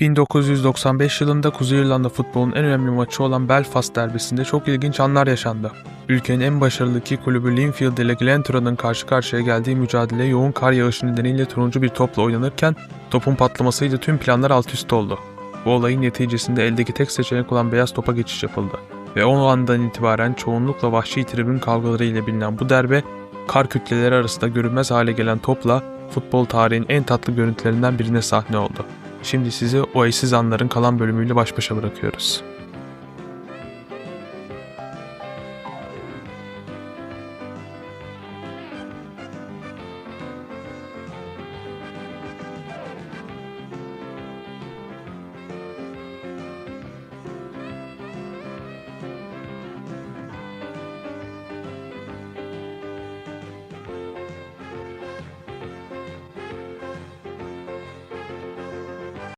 1995 yılında Kuzey İrlanda futbolunun en önemli maçı olan Belfast derbisinde çok ilginç anlar yaşandı. Ülkenin en başarılı iki kulübü Linfield ile Glentoran'ın karşı karşıya geldiği mücadele yoğun kar yağışı nedeniyle turuncu bir topla oynanırken topun patlamasıyla tüm planlar alt üst oldu. Bu olayın neticesinde eldeki tek seçenek olan beyaz topa geçiş yapıldı. Ve o andan itibaren çoğunlukla vahşi tribün kavgaları ile bilinen bu derbe, kar kütleleri arasında görünmez hale gelen topla futbol tarihinin en tatlı görüntülerinden birine sahne oldu. Şimdi sizi o eşsiz anların kalan bölümüyle baş başa bırakıyoruz.